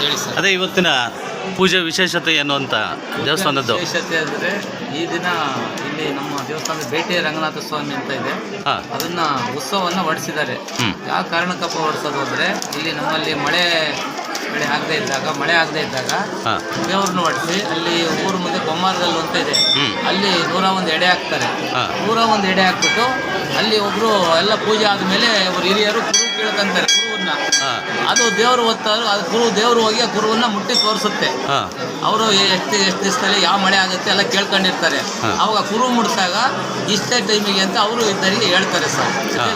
ಹೇಳಿ ಸರ್. ಅದೇ ಇವತ್ತಿನ ಪೂಜೆ ವಿಶೇಷತೆ ಏನು ಅಂತ ದೇವಸ್ಥಾನದ್ದು. ವಿಶೇಷತೆ ಅಂದರೆ ಈ ದಿನ ಇಲ್ಲಿ ನಮ್ಮ ದೇವಸ್ಥಾನದ ಬೇಟೆ ರಂಗನಾಥ ಸ್ವಾಮಿ ಅಂತ ಇದೆ. ಹಾಂ. ಅದನ್ನ ಉತ್ಸವವನ್ನು ಹೊಡಿಸಿದ್ದಾರೆ ಹ್ಮ್. ಯಾವ ಕಾರಣಕ್ಕಪ್ಪ ಹೊಡಿಸೋದು ಅಂದರೆ ಇಲ್ಲಿ ನಮ್ಮಲ್ಲಿ ಮಳೆ ಬೆಳೆ ಆಗದೆ ಇದ್ದಾಗ ಮಳೆ ಆಗದೆ ಇದ್ದಾಗ ಹಾಂ. ದೇವ್ರನ್ನ ಹೊಡಿಸಿ ಅಲ್ಲಿ ಊರ ಮುಂದೆ ಬೊಮ್ಮಾರದಲ್ಲಿ ಅಂತ ಇದೆ. ಹ್ಮ್. ಅಲ್ಲಿ ನೂರ ಒಂದು ಎಡೆ ಹಾಕ್ತಾರೆ. ಹಾಂ. ನೂರ ಒಂದು ಎಡೆ ಹಾಕ್ಬಿಟ್ಟು ಅಲ್ಲಿ ಒಬ್ರು ಎಲ್ಲ ಪೂಜೆ ಆದಮೇಲೆ ಅವ್ರ ಹಿರಿಯರು ಗುರು ಕೇಳ್ಕೊಂತಾರೆ. ಹಾಂ ಅದು ದೇವರು ಒತ್ತಾರು ಅದು ಗುರು ದೇವರು ಹೋಗಿ ಆ ಗುರುವನ್ನ ಮುಟ್ಟಿ ತೋರಿಸುತ್ತೆ. ಅವರು ಎಷ್ಟು ಎಷ್ಟು ದಿವಸದಲ್ಲಿ ಯಾವ ಮಳೆ ಆಗುತ್ತೆ ಎಲ್ಲ ಕೇಳ್ಕೊಂಡಿರ್ತಾರೆ. ಅವಾಗ ಕುರು ಮುಡಿದಾಗ ಇಷ್ಟೇ ಟೈಮಿಗೆ ಅಂತ ಅವರು ಇದ್ದರಿಗೆ ಹೇಳ್ತಾರೆ ಸರ್.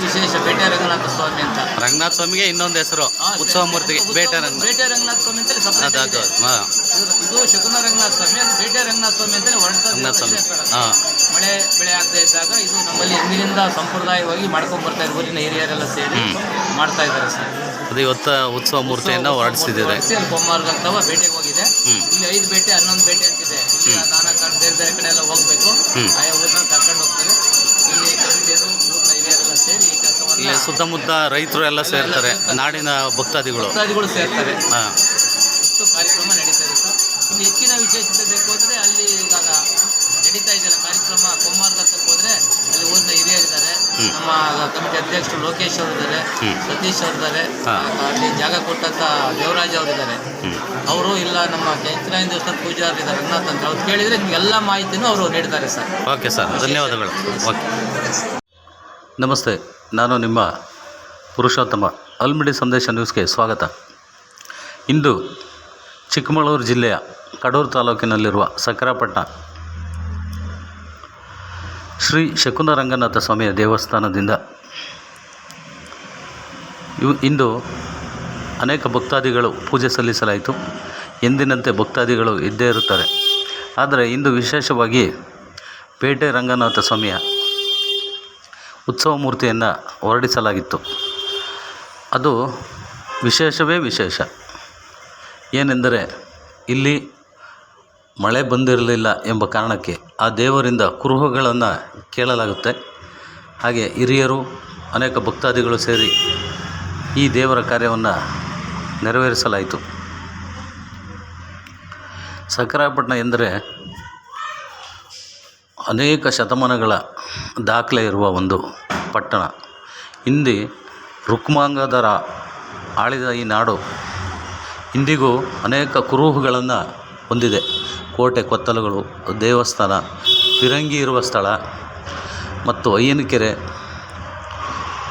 ವಿಶೇಷ ಬೇಟೆ ರಂಗನಾಥ ಸ್ವಾಮಿ ಅಂತ. ರಂಗನಾಥ ಸ್ವಾಮಿಗೆ ಇನ್ನೊಂದು ಹೆಸರು ಉತ್ಸವ ಮೂರ್ತಿಗೆ ಬೇಟೆ ರಂಗನಾಥ. ಬೇಟೆ ರಂಗನಾಥ ಸ್ವಾಮಿ ಅಂತೇಳಿ ಅದು ಇದೆ. ಶಕುನ ರಂಗನಾಥ ಸ್ವಾಮಿ ಬೇಟೆ ರಂಗನಾಥ ಸ್ವಾಮಿ ಅಂತೇಳಿ ಹೊರಟು ರಂಗನಾಥ ಸ್ವಾಮಿ. ಹಾಂ. ಮಳೆ ಬೆಳೆ ಆಗದೆ ಇದ್ದಾಗ ಇದು ನಮ್ಮಲ್ಲಿ ಎಂದಿನಿಂದ ಸಂಪ್ರದಾಯವಾಗಿ ಮಾಡ್ಕೊಂಡು ಬರ್ತಾ ಇದ್ದಾರೆ. ಊರಿನ ಹಿರಿಯರೆಲ್ಲ ಸೇರಿ ಮಾಡ್ತಾ ಇದ್ದಾರೆ ಸರ್. ಅದು ಇವತ್ತು ಉತ್ಸವ ಮೂರ್ತಿಯನ್ನು ಹೊರಡಿಸಿದ್ದಾರೆ. ಕೊಮ್ಮಾರ್ಗಂತವ ಬೇಟೆಗೆ ಹೋಗಿದೆ. ಇಲ್ಲಿ ಐದು ಬೇಟೆ ಹನ್ನೊಂದು ಬೇಟೆ ಅಂತಿದೆ. ಇಲ್ಲಿ ನಾನಾ ಕಾರಣ ಬೇರೆ ಬೇರೆ ಕಡೆ ಎಲ್ಲ ಹೋಗ್ಬೇಕು. ಆಯಾ ಊರನ್ನ ಕರ್ಕೊಂಡು ಹೋಗ್ತಾರೆ. ಇಲ್ಲಿ ಕಮಿಟಿಯರು ಊರಿನ ಹಿರಿಯರೆಲ್ಲ ಸೇರಿ ಈ ಕೆಲಸವನ್ನ ಸುತ್ತಮುತ್ತ ರೈತರು ಎಲ್ಲ ಸೇರ್ತಾರೆ. ನಾಡಿನ ಭಕ್ತಾದಿಗಳು. ಭಕ್ತಾದಿಗಳು ಸೇರ್ತಾರೆ. ಹಾಂ. ಕಾರ್ಯಕ್ರಮ ನಡೀತಾ ಸರ್. ಇಲ್ಲಿ ಹೆಚ್ಚಿನ ವಿಶೇಷತೆ ಬೇಕು ಅಂದರೆ ಅಲ್ಲಿ ನಡೀತಾ ಇದೆಯಲ್ಲ ಕಾರ್ಯಕ್ರಮ ಕುಮಾರ್ಗತ್ತಕ್ಕೆ ಹೋದ್ರೆ ಅಲ್ಲಿ ಊರಿನ ಹಿರಿಯರಿದ್ದಾರೆ. ನಮ್ಮ ಕಮಿಟಿ ಅಧ್ಯಕ್ಷರು ಲೋಕೇಶ್ ಅವರು ಇದ್ದಾರೆ. ಸತೀಶ್ ಅವರು ಇದ್ದಾರೆ. ಅಲ್ಲಿ ಜಾಗ ಕೊಟ್ಟಂತ ದೇವರಾಜ್ ಅವರು ಇದ್ದಾರೆ. ಅವರು ಇಲ್ಲ ನಮ್ಮ ಕೆಂಚರಾಯನ ದೇವಸ್ಥಾನ ಪೂಜಾರ್ ಇದ್ದಾರೆ ರಂಗನಾಥ್ ಅಂತ. ಅವ್ರು ಕೇಳಿದ್ರೆ ನಿಮ್ಗೆ ಎಲ್ಲ ಮಾಹಿತಿನೂ ಅವರು ನೀಡಿದ್ದಾರೆ ಸರ್. ಓಕೆ ಸರ್ ಧನ್ಯವಾದಗಳು. ಓಕೆ. ನಮಸ್ತೆ ನಾನು ನಿಮ್ಮ ಪುರುಷೋತ್ತಮ ಅಲ್ಮಿಡಿ ಸಂದೇಶ ನ್ಯೂಸ್ಗೆ ಸ್ವಾಗತ. ಇಂದು ಚಿಕ್ಕಮಗಳೂರು ಜಿಲ್ಲೆಯ ಕಡೂರು ತಾಲೂಕಿನಲ್ಲಿರುವ ಸಕರಾಪಟ್ಟಣ ಶ್ರೀ ಶಕುನ ರಂಗನಾಥ ಸ್ವಾಮಿಯ ದೇವಸ್ಥಾನದಿಂದ. ಇವು ಇಂದು ಅನೇಕ ಭಕ್ತಾದಿಗಳು ಪೂಜೆ ಸಲ್ಲಿಸಲಾಯಿತು. ಎಂದಿನಂತೆ ಭಕ್ತಾದಿಗಳು ಇದ್ದೇ ಇರುತ್ತಾರೆ. ಆದರೆ ಇಂದು ವಿಶೇಷವಾಗಿ ಪೇಟೆ ರಂಗನಾಥ ಸ್ವಾಮಿಯ ಉತ್ಸವ ಮೂರ್ತಿಯನ್ನು ಹೊರಡಿಸಲಾಗಿತ್ತು. ಅದು ವಿಶೇಷವೇ ವಿಶೇಷ. ಏನೆಂದರೆ ಇಲ್ಲಿ ಮಳೆ ಬಂದಿರಲಿಲ್ಲ ಎಂಬ ಕಾರಣಕ್ಕೆ ಆ ದೇವರಿಂದ ಕುರುಹುಗಳನ್ನು ಕೇಳಲಾಗುತ್ತೆ. ಹಾಗೆ ಹಿರಿಯರು, ಅನೇಕ ಭಕ್ತಾದಿಗಳು ಸೇರಿ ಈ ದೇವರ ಕಾರ್ಯವನ್ನು ನೆರವೇರಿಸಲಾಯಿತು. ಸಕರಾಪಟ್ಟಣ ಎಂದರೆ ಅನೇಕ ಶತಮಾನಗಳ ದಾಖಲೆ ಇರುವ ಒಂದು ಪಟ್ಟಣ. ಹಿಂದೆ ರುಕ್ಮಾಂಗದರ ಆಳಿದ ಈ ನಾಡು ಇಂದಿಗೂ ಅನೇಕ ಕುರುಹುಗಳನ್ನು ಹೊಂದಿದೆ. ಕೋಟೆ ಕೊತ್ತಲುಗಳು ದೇವಸ್ಥಾನ, ಫಿರಂಗಿ ಇರುವ ಸ್ಥಳ ಮತ್ತು ಅಯ್ಯನ ಕೆರೆ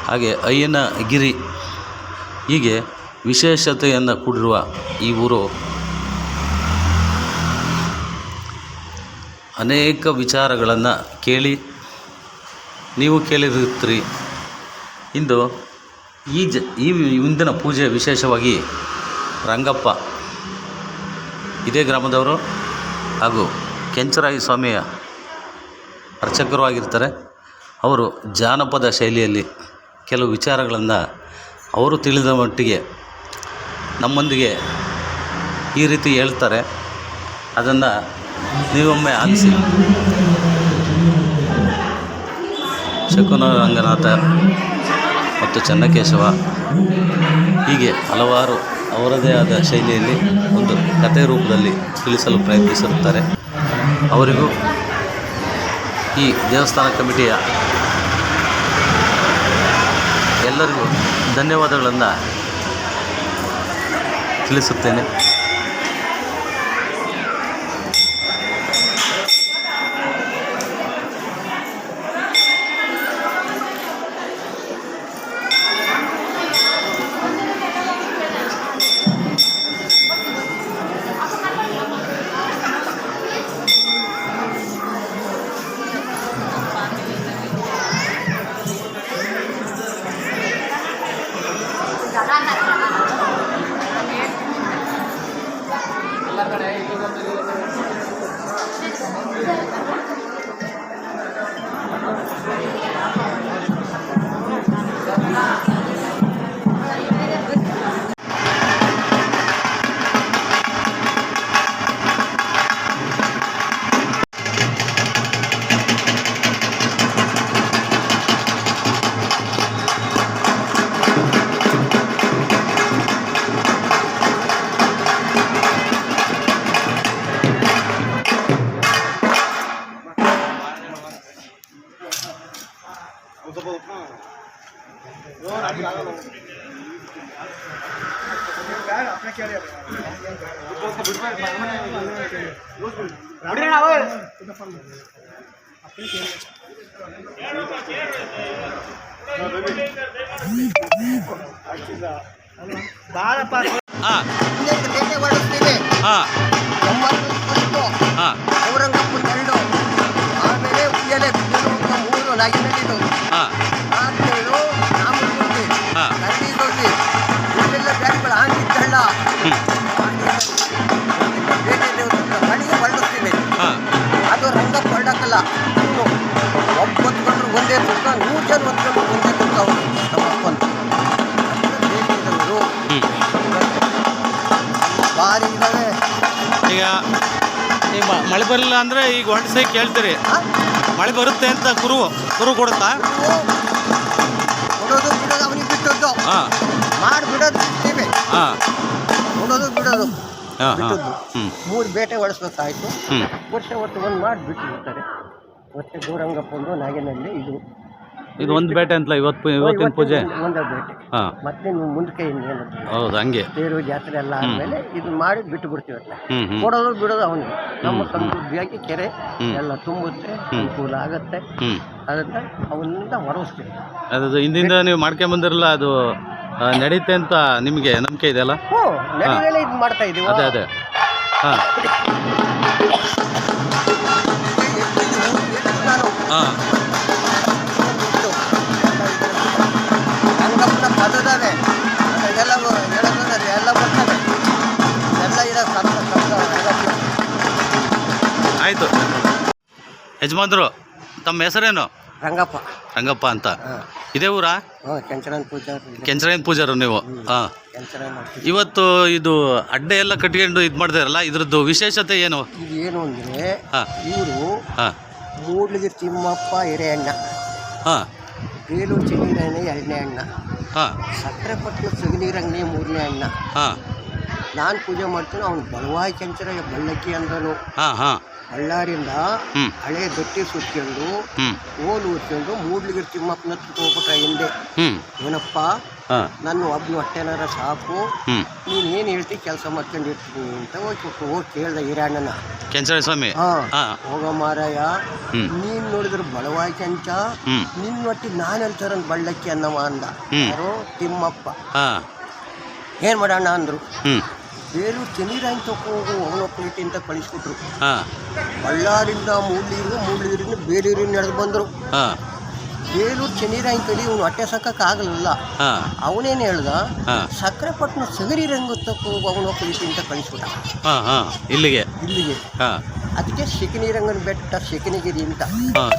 ಹಾಗೆ ಅಯ್ಯನ ಗಿರಿ ಹೀಗೆ ವಿಶೇಷತೆಯನ್ನು ಕೂಡಿರುವ ಈ ಊರು ಅನೇಕ ವಿಚಾರಗಳನ್ನು ಕೇಳಿ ನೀವು ಕೇಳಿರುತ್ತೀರಿ. ಇಂದು ಈ ಜ, ಈ ಇಂದಿನ ಪೂಜೆ ವಿಶೇಷವಾಗಿ ರಂಗಪ್ಪ, ಇದೇ ಗ್ರಾಮದವರು. ಹಾಗೂ ಕೆಂಚರಾಯ ಸ್ವಾಮಿಯ ಅರ್ಚಕರು ಆಗಿರ್ತಾರೆ. ಅವರು ಜಾನಪದ ಶೈಲಿಯಲ್ಲಿ ಕೆಲವು ವಿಚಾರಗಳನ್ನು ಅವರು ತಿಳಿದ ಮಟ್ಟಿಗೆ ನಮ್ಮೊಂದಿಗೆ ಈ ರೀತಿ ಹೇಳ್ತಾರೆ. ಅದನ್ನು ನೀವೊಮ್ಮೆ ಆಲಿಸಿ. ಶಕುನ ರಂಗನಾಥ ಮತ್ತು ಚನ್ನಕೇಶವ ಹೀಗೆ ಹಲವಾರು ಅವರದೇ ಆದ ಶೈಲಿಯಲ್ಲಿ ಒಂದು ಕಥೆ ರೂಪದಲ್ಲಿ ತಿಳಿಸಲು ಪ್ರಯತ್ನಿಸಿರುತ್ತಾರೆ. ಅವರಿಗೂ ಈ ದೇವಸ್ಥಾನ ಕಮಿಟಿಯ ಎಲ್ಲರಿಗೂ ಧನ್ಯವಾದಗಳನ್ನು ತಿಳಿಸುತ್ತೇನೆ. Obrigado. ಹನ್ನೆರಡು ಬೇಟೆ ಹೊರಡಿಸ್ತೀವಿ ಔರಂಗಪ್ಪನ ಎರಡು. ಆಮೇಲೆ ಉಯ್ಯಲೆ ಮೂರು ಆಮೇಲೆ ನಾಮುಂಡಿ ಹಾ. ಕರಡಿ ದೋಸಿ ಇವೆಲ್ಲ ಬ್ಯಾಟ್ಗಳು ಹಾಕಿದ್ದಲ್ಲ. ಬೇಟೆ ಕಡೆಗೆ ಹೊರಡಿಸ್ತೀವಿ ಹಾಂ. ಅದು ರಂಗಪ್ಪ ಹೊರಡಕ್ಕಲ್ಲ ಒಬ್ಬ ಹೊತ್ಕೊಂಡ್ರು ಒಂದೇ ನೂರು ಜನ ಹೊತ್ಕೊಂಡ್ರು ಭಾರಿ ಇದ್ದಾವೆ ಈಗ ಈಗ ಮ- ಮಳೆ ಬರಲಿಲ್ಲ ಅಂದರೆ ಈಗ ಒಂಟ್ಸೈ ಕೇಳ್ತೀರಿ. ಮಳೆ ಬರುತ್ತೆ ಅಂತ ಕುರು ಕುರು ಕೊಡುತ್ತಾ? ಕೊಡೋದು ಬಿಡೋದು ಅವನಿಗೆ ಬಿಟ್ಟದ್ದು. ಹಾಂ. ಮಾಡಿ ಬಿಡೋದು ಬಿಡ್ತೀವಿ. ಹಾಂ. ಕೊಡೋದು ಬಿಡೋದು ಹಾಂ ಹಾಂ. ಬಿಟ್ಟದ್ದು. ಹ್ಞೂ ಮೂರು ಬೇಟೆ ಹೊಡೆಸ್ಬೇಕಾಯ್ತು. ಹ್ಞೂ ವರ್ಷ ಒಟ್ಟು ಒಂದು ಮಾಡಿ ಬಿಟ್ಟು ಬಿಡ್ತಾರೆ. ಮತ್ತೆ ಗೌರಂಗಪ್ಪಂದು ನಾಗೇನಲ್ಲಿ ಇದು. ಇದು ಒಂದು ಬೇಟೆ ಅಂತಲ್ಲ ಇವತ್ತು ಇವತ್ತಿನ ಪೂಜೆ? ಒಂದು- ಬೇಟೆ ಹಾಂ. ಮತ್ತೆ ನೀವು ಮುಂದಕ್ಕೆ ಇನ್ನೇನು ಹೌದು ಹಂಗೆ. ತೇರು ಜಾತ್ರೆ ಎಲ್ಲ ಆದಮೇಲೆ ಇದು ಮಾಡಿ ಬಿಟ್ಟು ಬಿಡ್ತೀವಿ ಕೊಡೋದು ಬಿಡೋದು ಅವನಿಗೆ ನಮ್ಮ ಹ್ಮ್, ಹ್ಮ್. ಸಮೃದ್ಧಿಯಾಗಿ ಕೆರೆ ಹ್ಮ್. ಎಲ್ಲ ತುಂಬುತ್ತೆ ಹ್ಮ್. ಅನುಕೂಲ ಆಗುತ್ತೆ. ಹ್ಞೂ ಅದನ್ನ ಅವನಿಂದ ಹೊರಡಿಸ್ತೀವಿ. ಅದು ಹಿಂದಿಂದ ನೀವು ಮಾಡ್ಕೊಂಬಂದಿರಲ್ಲ ಅದು ಆ, ನಡೀತೆ ಅಂತ ನಿಮಗೆ ನಂಬಿಕೆ ಇದೆಯಲ್ಲ ಹ್ಞೂ ಇದು ಮಾಡ್ತಾ ಇದೀವಿ? ಅದೇ ಅದೇ. ಹಾಂ. ನಾನು ಹಾಂ ರಂಗಪ್ಪನ ಪದದವೆ ಎಲ್ಲ ಹೇಳೋದ್ರೆ ಎಲ್ಲ ಬರ್ತವೆ ಎಲ್ಲ ಇರೋ ಕಷ್ಟ ಕಷ್ಟ ಆಯಿತು. ಯಜಮಾನ್ರು ತಮ್ಮ ಹೆಸರೇನು? ರಂಗಪ್ಪ. ರಂಗಪ್ಪ ಅಂತ. ಇದೇ ಊರಾ? ಕೆಂಚರಾಯನ್ ಪೂಜಾರು. ನೀವು? ಹಾಂ. ಇವತ್ತು ಇದು ಅಡ್ಡೆ ಎಲ್ಲ ಕಟ್ಕೊಂಡು ಇದು ಮಾಡಿದಾರಲ್ಲ ಇದ್ರದ್ದು ವಿಶೇಷತೆ ಏನು? ಏನು ಅಂದ್ರೆ ಹಾಂ. ಇವರು ಹಾಂ. ಮೂಡ್ಲಿಗೆ ತಿಮ್ಮಪ್ಪ ಹಿರೇ ಅಣ್ಣ ಹಾಂ. ಬೇಲೂರು ಚೆನ್ನೀರಣ್ಣ ಎರಡನೇ ಅಣ್ಣ. ಹಾಂ. ಸಕ್ಕರೆ ಪಟ್ಟಣ ಸಗನೀರಂಗನೇ ಮೂರನೇ ಅಣ್ಣ. ಹಾಂ. ನಾನು ಪೂಜೆ ಮಾಡ್ತೀನಿ ಅವ್ನು ಬಲವಾಯಿ ಕೆಂಚರ ಬಳ್ಳಕ್ಕಿ ಅಂದನು. ಹಾಂ ಹಾಂ. ಬಳ್ಳಾರಿಂದ ಹಳೆ ದೊಟ್ಟಿ ಸುತ್ಕೊಂಡು ಓಲು ಉತ್ಕೊಂಡು ಮೂಡ್ಲಿಗೆ ತಿಮ್ಮಪ್ಪನ ಹತ್ರ ಹೋಗ್ಬಿಟ್ಟ ಹಿಂದೆ? ಏನಪ್ಪ? ನನ್ನ ಒಬ್ಬ ಹೊಟ್ಟೆನಾರ ಸಾಕು. ನೀನು ಏನು ಹೇಳ್ತಿ ಕೆಲಸ ಮಾಡ್ಕೊಂಡಿರ್ತೀನಿ ಅಂತ ಹೋಗಿ ಹೋಗಿ ಕೇಳ್ದೆ ಹಿರಣ್ಣನ ಕೆಂಚರಾಯ ಸ್ವಾಮಿ ಹೋಗೋ ಮಾರಾಯ. ನೀನ್ ನೋಡಿದ್ರೆ ಬಡವಾಯಿ ಕೆಂಚ. ನಿನ್ ನಿನ್ನ ನಾನ್ ಹೇಳ್ತಾರ ಬಳ್ಳಕ್ಕಿ ಅನ್ನವ ಅಂದ. ಯಾರು ತಿಮ್ಮಪ್ಪ. ಏನ್ ಮಾಡೋಣ ಅಂದರು. ಬೇಲೂರು ಚೆನ್ನೀರಾಯನ್ ತಗೋ ಹೋಗು ಅವನ ಪ್ಲೇಟಿ ಅಂತ ಕಳಿಸ್ಬಿಟ್ರು. ಬಳ್ಳಾರಿಂದ ಮೂಡ್ಲೀರು ಮೂಡ್ಲೀರಿಂದ ಬೇಲೂರಿಂದ ನಡೆದು ಬಂದರು. ಬೇಲೂರು ಚೆನ್ನೀರಾಯನ್ ಕಡೆ ಇವನು ಹೊಟ್ಟೆ ಸಾಕಕ್ಕೆ ಆಗಲಿಲ್ಲ. ಅವನೇನು ಹೇಳ್ದ? ಸಕ್ಕರೆಪಟ್ಟಣ ಸಕ್ಕರೆ ಪಟ್ಟಣ ಸಗರಿ ರಂಗ ಅವನು ಕಳಿಸಿ ಅಂತ ಕಳಿಸ್ಬಿಟ್ಟ. ಇಲ್ಲಿಗೆ? ಇಲ್ಲಿಗೆ. ಹಾಂ. ಅದಕ್ಕೆ ಶಿಕನಿರಂಗನ ಬೆಟ್ಟ ಶಿಕನಿಗಿರಿ ಅಂತ.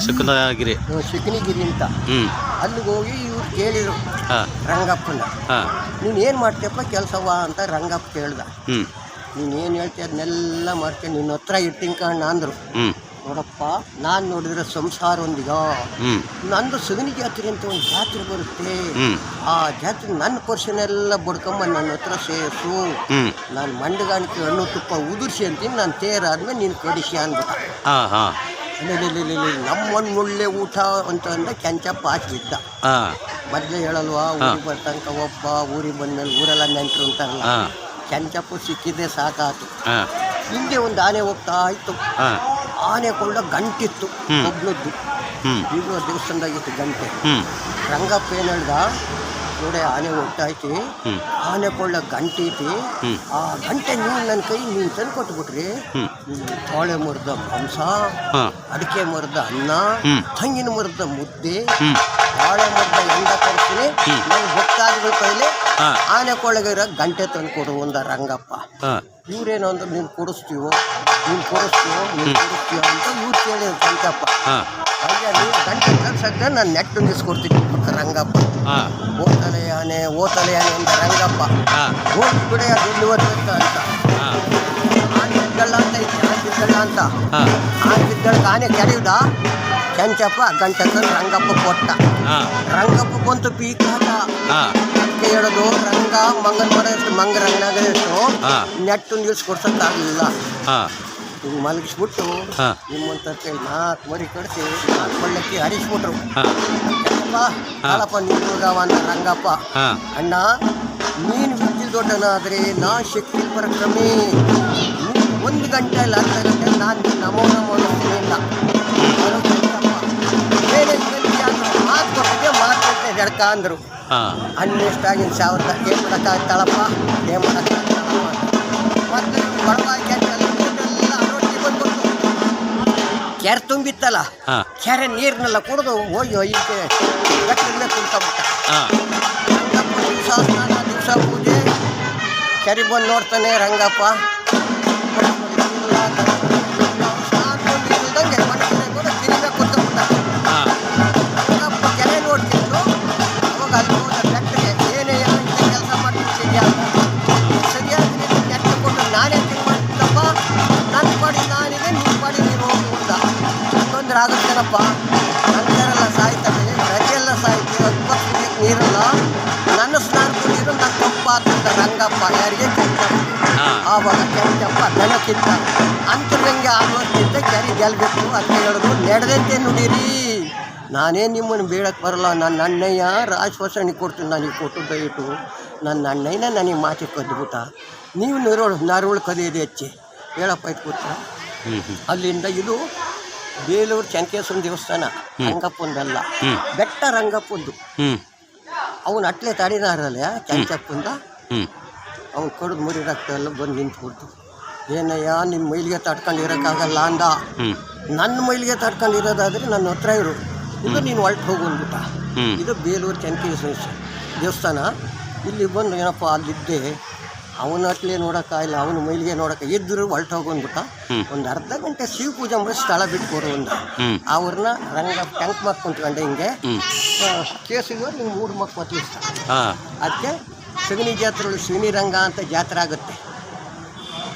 ಶಿಕನಗಿರಿ. ಶುಕನಗಿರಿ ಅಂತ. ಅಲ್ಲಿಗೆ ಹೋಗಿ ಇವ್ರು ಕೇಳಿದ್ರು. ರಂಗಪ್ಪನ ನೀನು ಏನು ಮಾಡ್ತೀಯಪ್ಪ ಕೆಲಸವಾ ಅಂತ ರಂಗಪ್ಪ ಕೇಳ್ದ. ಏನು ಹೇಳ್ತೀಯ ಅದನ್ನೆಲ್ಲ ಮಾಡ್ತೀನಿ ನಿನ್ನ ಹತ್ರ ಇರ್ತೀನಿ ಕಣ್ಣ ಅಂದರು ನೋಡಪ್ಪ ನಾನು ನೋಡಿದ್ರೆ ಸಂಸಾರ ಒಂದಿಗ. ನಂದು ಸಗಣಿ ಜಾತ್ರೆ ಅಂತ ಒಂದು ಜಾತ್ರೆ ಬರುತ್ತೆ. ಆ ಜಾತ್ರೆ ನನ್ನ ಪರ್ಸನೆಲ್ಲ ಬಡ್ಕೊಂಬ ನನ್ನ ಹತ್ರ ಸೇರಿಸು. ನಾನು ಮಂಡಗಾಣಿಕೆ ಹಣ್ಣು ತುಪ್ಪ ಉದುರ್ಸಿ ಅಂತೀನಿ ನಾನು ತೇರಾದ್ಮೇಲೆ ನೀನು ಕಡಿಸಿ ಅಂದ್ಬಿಟ್ಟ. ನಮ್ಮ ಮುಳ್ಳೆ ಒಳ್ಳೆ ಊಟ ಅಂತ ಅಂದ ಕೆಂಚಪ್ಪ ಹಾಕಿದ್ದ. ಮೊದಲೇ ಹೇಳಲ್ವಾ ಊರಿಗೆ ಬರ್ತಂಕ ಒಬ್ಬ ಊರಿಗೆ ಬಂದ್ಮೇಲೆ ಊರೆಲ್ಲ ನೆಂಟರು ಅಂತಾರಲ್ಲ. ಕೆಂಚಪ್ಪ ಸಿಕ್ಕಿದ್ದೆ ಸಾಕಾತು. ಹಿಂದೆ ಒಂದು ಆನೆ ಹೋಗ್ತಾ ಇತ್ತು. ಆನೆ ಕೊಂಡ ಗಂಟಿತ್ತು. ಮೊದ್ಲದ್ದು ಒಬ್ನದ್ದು ಈಗಲೂ ದೇವಸ್ಥಾನದಾಗಿತ್ತು ಗಂಟೆ. ರಂಗಪ್ಪ ಏನು ಹೇಳ್ದ? ನೋಡಿ ಆನೆ ಹೊಟ್ಟಾಯ್ತಿ. ಆನೆ ಕೊಳ್ಳ ಗಂಟೆ ಐತಿ ಆ ಗಂಟೆ ನೀವು ನನ್ನ ಕೈ ನೀವು ತಂದು ಕೊಟ್ಬಿಟ್ರಿ ತಾಳೆ ಮುರಿದ ಮಾಂಸ ಅಡಿಕೆ ಮುರಿದ ಅನ್ನ. ತಂಗಿನ ಮುರಿದ ಮುದ್ದೆ ತಾಳೆ ಮುರಿದ ಎಂಡ ಕೊಡ್ತೀನಿ. ನನ್ನ ಭಕ್ತಾದಿಗಳ ಕೈಲಿ ಆನೆ ಕೊಳ್ಳಗಿರೋ ಗಂಟೆ ತಂದು ಕೊಡು ಒಂದ ರಂಗಪ್ಪ. ಇವ್ರೇನು ಅಂದ್ರೆ ನೀನು ಕೊಡಿಸ್ತೀವೋ? ನೀನು ಕೊಡಿಸ್ತೀವೋ? ನೀನು ಕೊಡಿಸ್ತೀವೋ ಅಂತ ಇವ್ರು ಕೇಳಿ ಗಂಟಪ್ಪ ಹಾಗೆ ನೀವು ಗಂಟೆ ಕಳ್ಸಕ್ಕೆ ನಾನು ನೆಟ್ ನಿಸ್ಕೊಡ್ತೀನಿ ರಂಗಪ್ಪ. ಹಾಂ. ಓತಲೆ ಆನೆ ಓತಲೆ ಆನೆ ಅಂತ ರಂಗಪ್ಪ ಓಟ್ ಬಿಡೆಯ ಗೆಲ್ಲುವ ದುಡ್ಡು ಅಂತ. ಆನೆ ಬಿದ್ದಲ್ಲ ಅಂತ ಐತಿ ಆನೆ ಬಿದ್ದಲ್ಲ ಅಂತ. ಆನೆ ಬಿದ್ದಳಕ್ಕೆ ಆನೆ ಕೆಡವಿದ ಕೆಂಚಪ್ಪ ಗಂಟೆ ತಂದು ರಂಗಪ್ಪ ಕೊಟ್ಟ. ರಂಗಪ್ಪ ಬಂತು ಪೀಕ್ ಅದಕ್ಕೆ ಹೇಳೋದು ರಂಗ ಮಂಗನ ಮರ ಇರ್ತು ಮಂಗ ರಂಗನಾಗ ಇರ್ತು ನೆಟ್ಟು ನಿಲ್ಸ್ಕೊಡ್ಸಕ್ಕಾಗಲಿಲ್ಲ ಹಾಂ. ಹಿಂಗೆ ಮಲಗಿಸ್ಬಿಟ್ಟು ನಿಮ್ಮಂತ ನಾಲ್ಕು ಮರಿ ಕಡಿಸಿ ನಾಲ್ಕು ಕೊಳ್ಳಕ್ಕೆ ಹರಿಸ್ಬಿಟ್ರು. ಹಾಂ. ಹಾಲಪ್ಪ ಅಂತ ರಂಗಪ್ಪ. ಅಣ್ಣ ನೀನು ವಿದ್ಯುತ್ ದೊಡ್ಡನಾದ್ರೆ ನಾ ಶಕ್ತಿ ಪರಕ್ರಮೆ. ಒಂದು ಗಂಟೆ ಇಲ್ಲ ಅರ್ಧ ಗಂಟೆ ನಾನು ನಮೋ ನಮೋ ಇಲ್ಲ. ಮಾತು ಕೊಟ್ಟಿದ್ದೆ ಮಾತು ಕೊಟ್ಟೆ ಜಡ್ಕ ಅಂದರು. ಅನ್ನೆಷ್ಟಾಗಿನ ಸಾವಿರದ ಏನು ಮಾಡೋಕ್ಕಾಗ್ತಾಳಪ್ಪ ಏನು ಕೆರೆ ತುಂಬಿತ್ತಲ್ಲ ಹಾಂ. ಕೆರೆ ನೀರ್ನೆಲ್ಲ ಕುಡಿದು ಹೋಗಿ ಒಯ್ಯಕ್ಕೆ ಗಟ್ಟಲೆ ತುಂಬಿಟ್ಟ ಹಾಂ. ದಿವಸ ಸ್ನಾನ ದಿವಸ ಪೂಜೆ. ಕೆರೆ ಬಂದು ನೋಡ್ತಾನೆ ರಂಗಪ್ಪ. ರಂಗಪ್ಪ ಯಾರಿಗೆ ಕೆಂಚಪ್ಪ ಹಾಂ. ಆವಾಗ ಕೆಂಚಪ್ಪ ದನಕ್ಕಿಂತ ಅಂತರಂಗ ಆಗುವಂತಿದ್ದ ಕೆರೆ ಗೆಲ್ಬೇಕು ಅಂತ ಹೇಳಿದ್ರು. ನಡೆದಂತೆ ನುಡಿರಿ. ನಾನೇ ನಿಮ್ಮನ್ನು ಬೀಳಕ್ಕೆ ಬರಲ್ಲ. ನನ್ನ ಅಣ್ಣಯ್ಯ ರಾಜಪೋಷಣೆ ಕೊಡ್ತೀನಿ. ನನಗೆ ಕೊಟ್ಟು ದಯವಿಟ್ಟು. ನನ್ನ ಅಣ್ಣಯ್ಯನ ನನಗೆ ಮಾತಿ ಕದ್ಬಿಟ್ಟ ನೀವು ನರೋಳು ನರುಳು ಕದಿಯೋದು ಹೆಚ್ಚಿ ಹೇಳಪ್ಪ ಇದು ಕೂತ ಅಲ್ಲಿಂದ ಇದು ಬೇಲೂರು ಚನಕೇಶ್ವರ ದೇವಸ್ಥಾನ ರಂಗಪ್ಪಂದಲ್ಲ. ಬೆಟ್ಟ ರಂಗಪ್ಪಂದು. ಅವನು ಅಟ್ಲೆ ತಾಡಿನಾರಲ್ಲ ಹ್ಞೂ ಅವ್ನು ಕಡ್ದು ಮುರಿ ರಕ್ತ ಎಲ್ಲ ಬಂದು ನಿಂತ್ಬಿಡ್ತು. ಏನಯ್ಯ ನಿಮ್ಮ ಮೈಲಿಗೆ ತಡ್ಕೊಂಡು ಇರೋಕ್ಕಾಗಲ್ಲ ಅಂದ ನನ್ನ ಮೈಲಿಗೆ ತಡ್ಕೊಂಡು ಇರೋದಾದ್ರೆ ನನ್ನ ಹತ್ರ ಇರು. ಇದು ನೀನು ಹೊಲ್ಟು ಹೋಗು ಅಂದ್ಬಿಟ್ಟ. ಇದು ಬೇಲೂರು ಚೆನ್ನಕೇಶ್ವರ ದೇವಸ್ಥಾನ. ಇಲ್ಲಿ ಬಂದು ಏನಪ್ಪ ಅಲ್ಲಿದ್ದೆ ಅವನ ಹತ್ಲೆ ನೋಡೋಕ್ಕಾಗಿಲ್ಲ ಅವನ ಮೈಲಿಗೆ ನೋಡೋಕೆ ಇದ್ದರೂ ಹೊಲ್ಟು ಹೋಗು ಅಂದ್ಬಿಟ್ಟ. ಹ್ಮ್. ಒಂದು ಅರ್ಧ ಗಂಟೆ ಶಿವ ಪೂಜೆ ಮಾಡಿ ಸ್ಥಳ ಬಿಟ್ಕೊಡು ಅಂದ. ಅವ್ರನ್ನ ರಂಗ ಟ್ಯಾಂಕ್ ಮಾರ್ಕ್ ಕುಂತ್ಕೊಂಡೆ ಹಿಂಗೆ. ಕೇಸಿಗೆ ನಿಮ್ಮ ಮೂರು ಮಕ್ಕಳು ಇಷ್ಟ ಅದಕ್ಕೆ ಸಗಣಿ ಜಾತ್ರೆ ಸಗಣಿ ರಂಗ ಅಂತ ಜಾತ್ರೆ ಆಗುತ್ತೆ.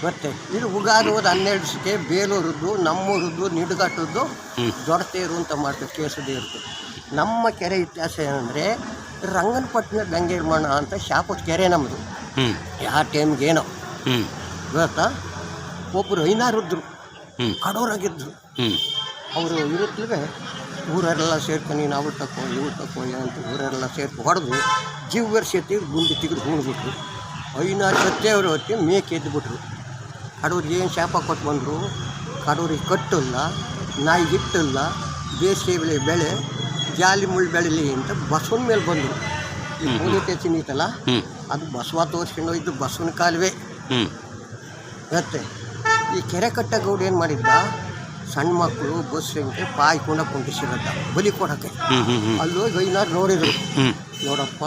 ಮತ್ತೆ ಇದು ಉಗಾದಿ ಹೋದ ಹನ್ನೆರಡು ದಿವಸಕ್ಕೆ ಬೇಲೂರದ್ದು ನಮ್ಮೂರದ್ದು ನಿಡ್ಗಟ್ಟದ್ದು ದೊಡ್ಡತೇರು ಅಂತ ಮಾಡ್ತೀವಿ ಕೇಸದೇವ್ರದ್ದು ನಮ್ಮ ಕೆರೆ ಇತಿಹಾಸ ಏನಂದರೆ ರಂಗನಪಟ್ಟಣ ಗಂಗೆರ್ಮಣ ಅಂತ ಶಾಪದ ಕೆರೆ ನಮ್ಮದು ಯಾವ ಟೈಮ್ಗೆ ಏನೋ. ಗೊತ್ತಾ? ಒಬ್ಬರು ಐನಾರಿದ್ರು. ಹ್ಞೂ ಅವರು ಇರುತ್ತಲೇ ಊರೆಲ್ಲ ಸೇರ್ಕೊಂಡು ನೀನು ಅವ್ರು ತಕೋ ಇವ್ರು ತಕೋ ಅಂತ ಊರೆಲ್ಲ ಸೇರ್ಕೊ ಹೊಡೆದು ಜೀವ ಸತಿ ಗುಂಡಿ ತೆಗೆದು ಹೂಣ್ಬಿಟ್ರು ಐನಾರು ಸತ್ಯ ಅವರು ಹೊತ್ತಿ ಮೇಕೆ ಎದ್ದುಬಿಟ್ರು ಕಡೂರಿಗೆ ಏನು ಶಾಪ ಕೊಟ್ಟು ಬಂದರು? ಕಡೂರಿಗೆ ಕಟ್ಟಿಲ್ಲ ನಾಯಿ ಹಿಟ್ಟಿಲ್ಲ ಬೇಸಿಗೆ ಬೆಳೆ ಬೆಳೆ ಜಾಲಿ ಮುಳ್ಳು ಬೆಳೀಲಿ ಅಂತ ಬಸವನ ಮೇಲೆ ಬಂದರು. ಈ ಮೂಲೆ ತೆಚ್ಚಿನೀತಲ್ಲ ಹ್ಞೂ ಅದು ಬಸವ ತೋರಿಸ್ಕೊಂಡು ಹೋಯ್ತು ಬಸವನ ಕಾಲುವೆ. ಮತ್ತೆ ಈ ಕೆರೆ ಕಟ್ಟ ಗೌಡ ಏನು ಮಾಡಿದ್ದ? ಸಣ್ಣ ಮಕ್ಕಳು ಬಸ್ ಪಾಯಿ ಪಾಯ್ಕೊಂಡ ಕುಂಟಿಸಿರತ್ತ ಬಲಿ ಕೊಡೋಕ್ಕೆ. ಅಲ್ಲೋಗಿ ಅಲ್ಲಿ ಹೋಗಿ ಐನಾರು ನೋಡಿದ್ರು. ನೋಡಪ್ಪ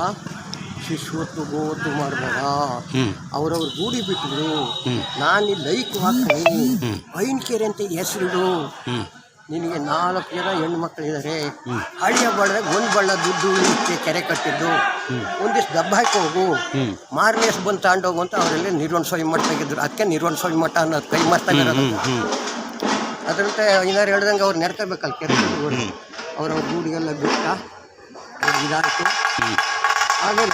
ಶಿಶುವತ್ತು ಗೋವತ್ತು ಮಾಡಬೇಡ ಅವರವ್ರು ಅವ್ರವ್ರ ಗೂಡಿ ಬಿಟ್ಟರು ನಾನು ಲೈಕ್ ಹಾಕ್ತೀನಿ ಐನ್ ಐನ್ಕೆರೆ ಅಂತ ಹೆಸರಿಡು. ಹ್ಞೂ ನಿನಗೆ ನಾಲ್ಕು ಜನ ಹೆಣ್ಣು ಮಕ್ಕಳಿದ್ದಾರೆ ಹಳ್ಳಿಯ ಹಳಿಯ ಬಳ್ಳದಾಗ ಒಂದು ಬಳ್ಳ ದುಡ್ಡು ಕೆರೆ ಕಟ್ಟಿದ್ದು. ಒಂದಿಷ್ಟು ದಬ್ಬ ಹಾಕಿ ಹೋಗು. ಹ್ಞೂ ಮಾರನೇ ದಿವಸ ಬಂದು ತಗೊಂಡೋಗು ಅಂತ ಅವರೆಲ್ಲ ನಿರ್ವಣ ಸ್ವಾಮಿ ಮಠ ತೆಗಿದ್ರು ಅದಕ್ಕೆ ನಿರ್ವಣ ಸ್ವಾಮಿ ಮಠ ಅನ್ನೋದು ಕೈ ಮಾಡ್ತಾ ಇರೋದು. ಅದರಂತೆ ಐನಾರು ಹೇಳ್ದಂಗೆ ಅವ್ರು ನೆಡ್ಕೋಬೇಕಲ್ಲ ಕೆರೆ ಅವ್ರವ್ರ ಗೂಡಿಗೆಲ್ಲ ಬಿಟ್ಟ. ಇದಾಯ್ತು. ಹೋದ.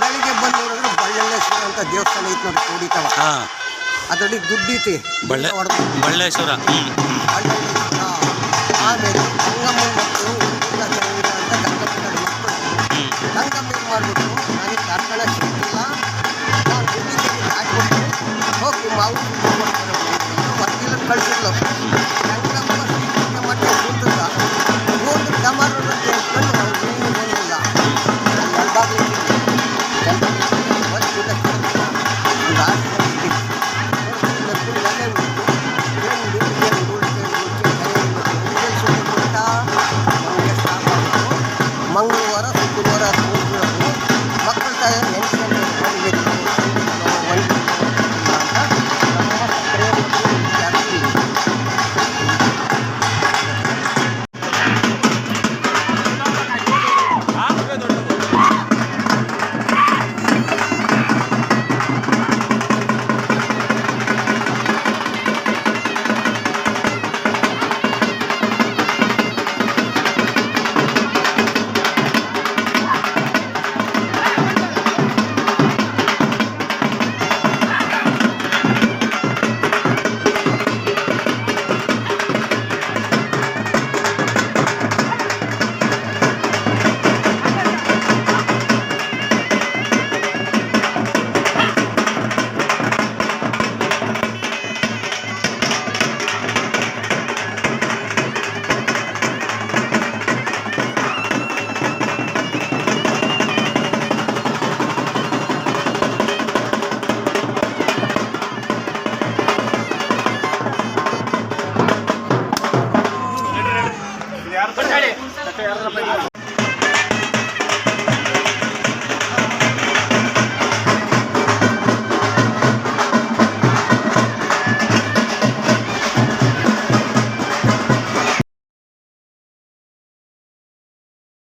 ಬೆಳಿಗ್ಗೆ ಬಂದು ನೋಡಿದ್ರೆ ಬಳ್ಳೇಶ್ವರ ಅಂತ ದೇವಸ್ಥಾನ ಐತೆ ನೋಡಿ ಕೂಡಿತವ ಹಾಂ. ಅದರಲ್ಲಿ ದುಡ್ಡೈತಿ ಬಳ್ಳೆ ಬಳ್ಳೇಶ್ವರ. ಆಮೇಲೆ ಗಂಗಮ್ಮನ ಮಕ್ಕಳು ಅಂತ ಗಂಗಮ್ಮನ ಮಕ್ಕಳು ಗಂಗಮ್ಮ ಏನು ಮಾಡಿಬಿಟ್ಟು ನನಗೆ ಕರ್ಕಣ ಸಿಕ್ಕಿಲ್ಲ ನಾನು ದುಡ್ಡಿಗೆ ಹಾಕ್ಬಿಟ್ಟು ಹೋಗಿ ಮಾವು ವಕೀಲ ಕಳಿಸಿದ್ಲು.